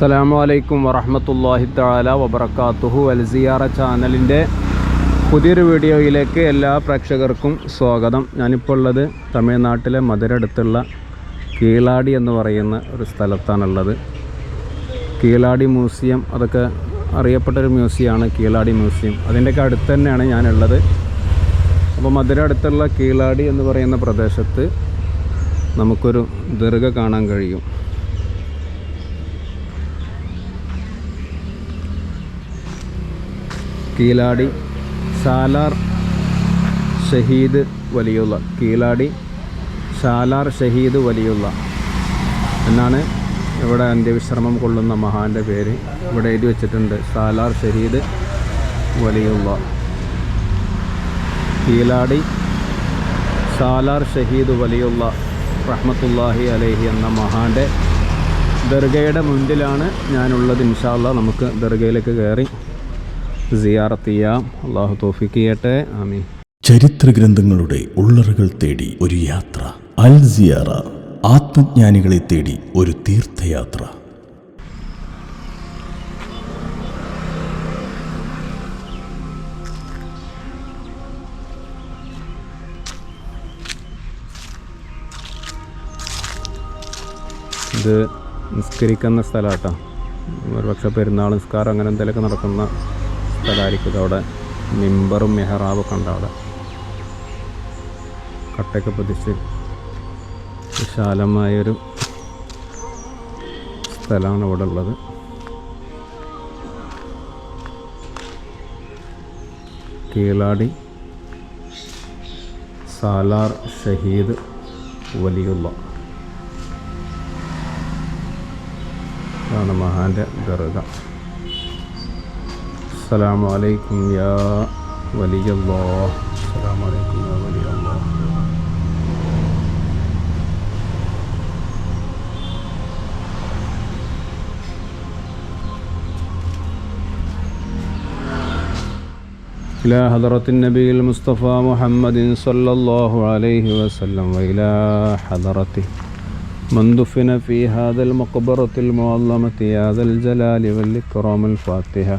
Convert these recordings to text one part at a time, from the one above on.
അസ്സലാമു അലൈക്കും വറഹമത്തല്ലാഹി താല വബറകാതുഹു അൽ സിയാറ ചാനലിന്റെ പുതിയൊരു വീഡിയോയിലേക്ക് എല്ലാ പ്രേക്ഷകർക്കും സ്വാഗതം. ഞാനിപ്പോൾ ഉള്ളത് തമിഴ്നാട്ടിലെ മധുര അടുത്തുള്ള കീളാടി എന്ന് പറയുന്ന ഒരു സ്ഥലത്താണുള്ളത്. കീളാടി മ്യൂസിയം അതൊക്കെ അറിയപ്പെട്ടൊരു മ്യൂസിയമാണ് കീളാടി മ്യൂസിയം. അതിന്റെയൊക്കെ അടുത്ത് തന്നെയാണ് ഞാനുള്ളത്. അപ്പോൾ മധുര അടുത്തുള്ള കീളാടി എന്ന് പറയുന്ന പ്രദേശത്ത് നമുക്കൊരു ദീർഘ കാണാൻ കഴിയും. കീലാടി സാലാർ ഷഹീദ് വലിയുള്ള കീലാടി സാലാർ ഷഹീദ് വലിയുള്ള എന്നാണ് ഇവിടെ അന്ത്യവിശ്രമം കൊള്ളുന്ന മഹാന്റെ പേര്. ഇവിടെ എഴുതി വെച്ചിട്ടുണ്ട് സാലാർ ഷഹീദ് വലിയുള്ള. കീലാടി സാലാർ ഷഹീദ് വലിയുള്ള റഹ്മത്തുല്ലാഹി അലേഹി എന്ന മഹാന്റെ ദർഗയുടെ മുൻപിലാണ് ഞാനുള്ളത്. ഇൻഷാല്ല നമുക്ക് ദർഗയിലേക്ക് കയറി സിയാറത്ത് ചെയ്യാം അള്ളാഹു തോഫിക്ക് ചെയ്യട്ടെ ചരിത്ര ഗ്രന്ഥങ്ങളുടെ ഉള്ളറുകൾ തേടി ഒരു യാത്ര. അൽ സിയാറ ആത്മജ്ഞാനികളെ തേടി ഒരു തീർത്ഥയാത്ര. ഇത് നിസ്കരിക്കുന്ന സ്ഥലമാട്ടോ. ഒരു പക്ഷേ പെരുന്നാൾ നിസ്കാരം അങ്ങനെ എന്തെങ്കിലുമൊക്കെ നടക്കുന്ന സ്ഥലമായിരിക്കും അവിടെ. മിമ്പറും മെഹറാബൊക്കെ ഉണ്ട് അവിടെ. കട്ടയൊക്കെ പതിച്ച് വിശാലമായൊരു സ്ഥലമാണ് ഇവിടെ ഉള്ളത്. കീളാടി സാലാർ ഷഹീദ് വലിയുള്ള. ഇതാണ് മഹാന്റെ ദർഗ. السلام عليكم يا ولي الله. السلام عليكم يا ولي الله. إلى حضرة النبي المصطفى محمد صلى الله عليه وسلم وإلى حضرته. من دفن في هذا المقبرة المعظمة يا ذا الجلال والإكرام الفاتحة.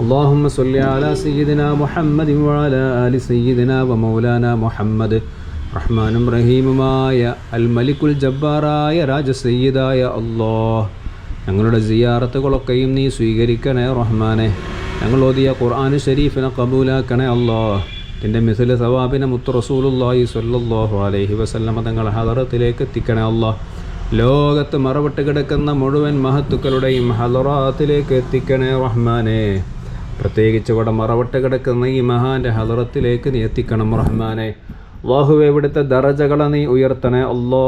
اللهم صل على سيدنا محمد وعلى آل سيدنا ومولانا محمد റഹ്മാനും റഹീമുമായ അൽ മലിക്കുൽ ജബ്ബാറായ രാജസയ്യിദായ അള്ളാഹ് ഞങ്ങളുടെ സിയാറത്തുകളൊക്കെയും നീ സ്വീകരിക്കണേ റഹ്മാനെ ഞങ്ങൾ ഓതിയ ഖുർആൻ ഷരീഫിനെ കബൂലാക്കണേ അള്ളാഹ് ഇതിൻ്റെ മിസില് സവാബിനെ മുത്ത് റസൂലുല്ലാഹി സ്വല്ലല്ലാഹു അലൈഹി വസല്ലമ തങ്ങൾ ഹദറത്തിലേക്ക് എത്തിക്കണേ അള്ളാഹ് ലോകത്ത് മറവിട്ട് കിടക്കുന്ന മുഴുവൻ മഹത്തുക്കളുടെയും ഹലറാത്തിലേക്ക് എത്തിക്കണേ റഹ്മാനെ പ്രത്യേകിച്ച് ഇവിടെ മറവിട്ട് കിടക്കുന്ന ഈ മഹാന്റെ ഹലറത്തിലേക്ക് നീ എത്തിക്കണം റഹ്മാനെ. വാഹു ഇവിടുത്തെ ദറജകളെ നീ ഉയർത്തണേ. അല്ലോ.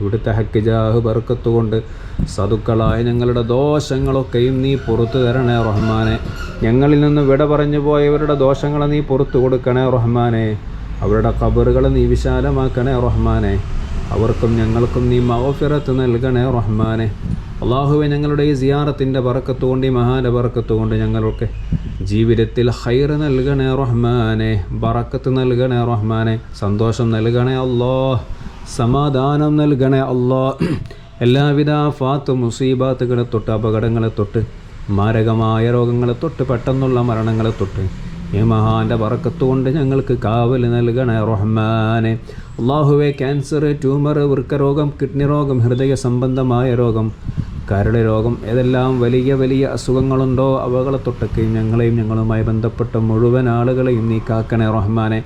ഇവിടുത്തെ ഹക്കിജാഹ് ബർക്കത്തുകൊണ്ട് സതുക്കളായ ഞങ്ങളുടെ ദോഷങ്ങളൊക്കെയും നീ പുറത്തു തരണേ റഹ്മാനെ. ഞങ്ങളിൽ നിന്ന് വിട പറഞ്ഞു പോയവരുടെ ദോഷങ്ങളെ നീ പുറത്തു കൊടുക്കണേ റഹ്മാനെ. അവരുടെ കബറുകൾ നീ വിശാലമാക്കണേ റഹ്മാനെ. അവർക്കും ഞങ്ങൾക്കും നീ മവഫിറത്ത് നൽകണേ റഹ്മാനെ. അള്ളാഹുവെ ഞങ്ങളുടെ ഈ സിയാറത്തിന്റെ പറക്കത്തുകൊണ്ട് ഈ മഹാന്റെ പറക്കത്തുകൊണ്ട് ഞങ്ങൾക്ക് ജീവിതത്തിൽ ഹൈർ നൽകണേ റഹ്മാനെ ബറക്കത്ത് നൽകണേ റഹ്മാനെ സന്തോഷം നൽകണേ അല്ലോ സമാധാനം നൽകണേ അല്ലാ എല്ലാവിധ ഫാത്ത് മുസീബാത്തുകളെ തൊട്ട് അപകടങ്ങളെ തൊട്ട് മാരകമായ രോഗങ്ങളെ തൊട്ട് പെട്ടെന്നുള്ള മരണങ്ങളെ തൊട്ട് ഈ മഹാന്റെ പറക്കത്തുകൊണ്ട് ഞങ്ങൾക്ക് കാവൽ നൽകണേ റഹ്മാനെ. അള്ളാഹുവെ ക്യാൻസർ ട്യൂമർ വൃക്കരോഗം കിഡ്നി രോഗം ഹൃദയ സംബന്ധമായ രോഗം കരട് രോഗം ഏതെല്ലാം വലിയ വലിയ അസുഖങ്ങളുണ്ടോ അവകളെ തൊട്ടൊക്കെയും ഞങ്ങളെയും ഞങ്ങളുമായി ബന്ധപ്പെട്ട മുഴുവൻ ആളുകളെയും നീ കാക്കണേ റഹ്മാനെ.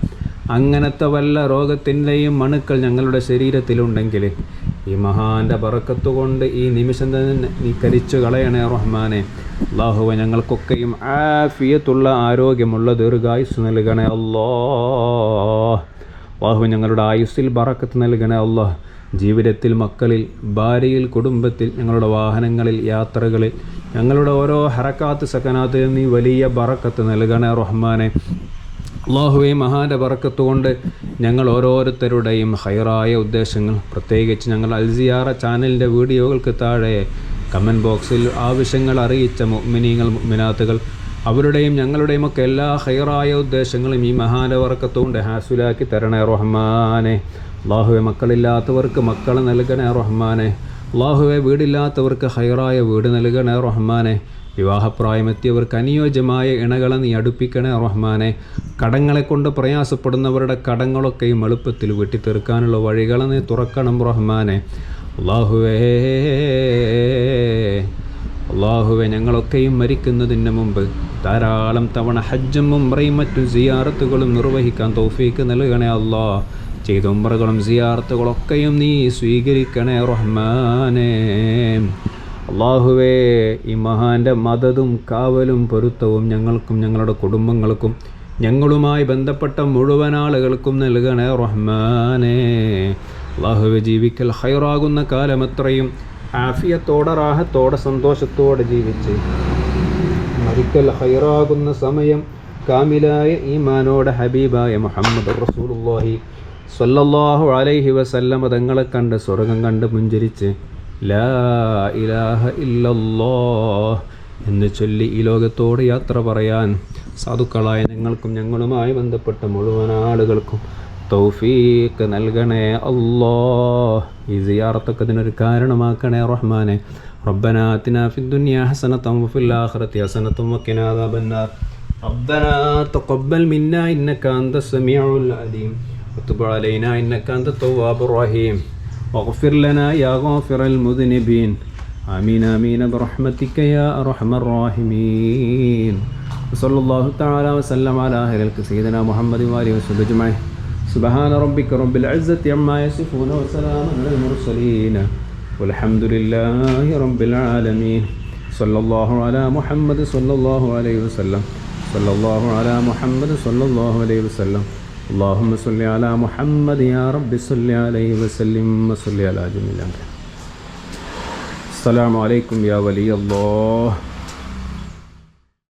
അങ്ങനത്തെ വല്ല രോഗത്തിന്റെയും മണുക്കൾ ഞങ്ങളുടെ ശരീരത്തിലുണ്ടെങ്കിൽ ഈ മഹാന്റെ പറക്കത്തുകൊണ്ട് ഈ നിമിഷം തന്നെ നീ കരിച്ചു കളയണേ റഹ്മാനെ. അള്ളാഹുവ ഞങ്ങൾക്കൊക്കെയും ആഫിയത്തുള്ള ആരോഗ്യമുള്ള ദീർഘായുസ് നൽകണേ അല്ലോ അള്ളാഹു ഞങ്ങളുടെ ആയുസ്സിൽ ബറക്കത്ത് നൽകണേ അള്ളാഹ് ജീവിതത്തിൽ മക്കളിൽ ഭാര്യയിൽ കുടുംബത്തിൽ ഞങ്ങളുടെ വാഹനങ്ങളിൽ യാത്രകളിൽ ഞങ്ങളുടെ ഓരോ ഹറക്കാത്ത് സക്കനാത്ത് നീ വലിയ ബറക്കത്ത് നൽകണേ റഹ്മാനെ. അള്ളാഹുവെ മഹാന്റെ കൊണ്ട് ഞങ്ങൾ ഓരോരുത്തരുടെയും ഹൈറായ ഉദ്ദേശങ്ങൾ പ്രത്യേകിച്ച് ഞങ്ങൾ അൽസിയാറ ചാനലിന്റെ വീഡിയോകൾക്ക് താഴെ കമന്റ് ബോക്സിൽ ആവശ്യങ്ങൾ അറിയിച്ച മുഅ്മിനീങ്ങൾ മുഅ്മിനാത്തുകൾ അവരുടെയും ഞങ്ങളുടെയും ഒക്കെ എല്ലാ ഹൈറായ ഉദ്ദേശങ്ങളും ഈ മഹാനവർക്കത്തുകൊണ്ട് ഹാസുലാക്കി തരണേ റഹ്മാനെ. അള്ളാഹുവെ മക്കളില്ലാത്തവർക്ക് മക്കൾ നൽകണേ റഹ്മാനെ. അള്ളാഹുവെ വീടില്ലാത്തവർക്ക് ഹൈറായ വീട് നൽകണേ റഹ്മാനെ. വിവാഹപ്രായമെത്തിയവർക്ക് അനുയോജ്യമായ ഇണകളെ നീ അടുപ്പിക്കണേ റഹ്മാനെ. കടങ്ങളെ കൊണ്ട് പ്രയാസപ്പെടുന്നവരുടെ കടങ്ങളൊക്കെയും എളുപ്പത്തിൽ വെട്ടിത്തീർക്കാനുള്ള വഴികളെ നീ തുറക്കണം റഹ്മാനെ. അള്ളാഹുവേ അള്ളാഹുവെ ഞങ്ങളൊക്കെയും മരിക്കുന്നതിന് മുമ്പ് ധാരാളം തവണ ഹജ്ജും ഉംറയും മറ്റു സിയാറത്തുകളും നിർവഹിക്കാൻ തോഫീക്ക് നൽകണേ അല്ലാ ചെയ്ത ഉംറകളും സിയാറത്തുകളൊക്കെയും നീ സ്വീകരിക്കണേ റഹ്മാനേ. അള്ളാഹുവേ ഈ മഹാന്റെ മതതും കാവലും പൊരുത്തവും ഞങ്ങൾക്കും ഞങ്ങളുടെ കുടുംബങ്ങൾക്കും ഞങ്ങളുമായി ബന്ധപ്പെട്ട മുഴുവൻ ആളുകൾക്കും നൽകണേ റഹ്മാനേ. അള്ളാഹുവെ ജീവിക്കൽ ഹൈറാകുന്ന കാലം എത്രയും ആഫിയത്തോടെ റാഹത്തോടെ സന്തോഷത്തോടെ ജീവിച്ച്. മരിക്കൽ ഹൈറാകുന്ന സമയം കാമിലായ ഈമാനോടെ ഹബീബായ മുഹമ്മദ് റസൂലുള്ളാഹി സ്വല്ലല്ലാഹു അലൈഹി വസല്ലമ തങ്ങളെ കണ്ട് സ്വർഗം കണ്ട് പുഞ്ചരിച്ച് ലാ ഇലാഹ ഇല്ലല്ലോ എന്ന് ചൊല്ലി ഈ ലോകത്തോട് യാത്ര പറയാൻ സാധുക്കളായ നിങ്ങൾക്കും ഞങ്ങളുമായി ബന്ധപ്പെട്ട മുഴുവൻ ആളുകൾക്കും തൗഫീക്ക് നൽകണേ അല്ലോ ഈ സിയാറത്തൊക്കെ ഇതിനൊരു കാരണമാക്കണേ റഹ്മാനെ ربنا آتنا في الدنيا حسنة وفي الآخرة حسنة وقنا عذاب النار ربنا تقبل منا إنك أنت السميع العليم وتب علينا إنك أنت التواب الرحيم واغفر لنا يا غافر المذنبين آمين آمين برحمتك يا أرحم الراحمين وصلى الله تعالى وسلم على أهل سيدنا محمد وآله وصحبه أجمعين سبحان ربك رب العزة عما يصفون وسلام على المرسلين والحمد لله رب العالمين صلى الله على محمد صلى الله عليه وسلم صلى الله على محمد صلى الله عليه وسلم اللهم صل على محمد يا رب صل عليه وسلم وصل على جميع الأنبياء السلام عليكم يا ولي الله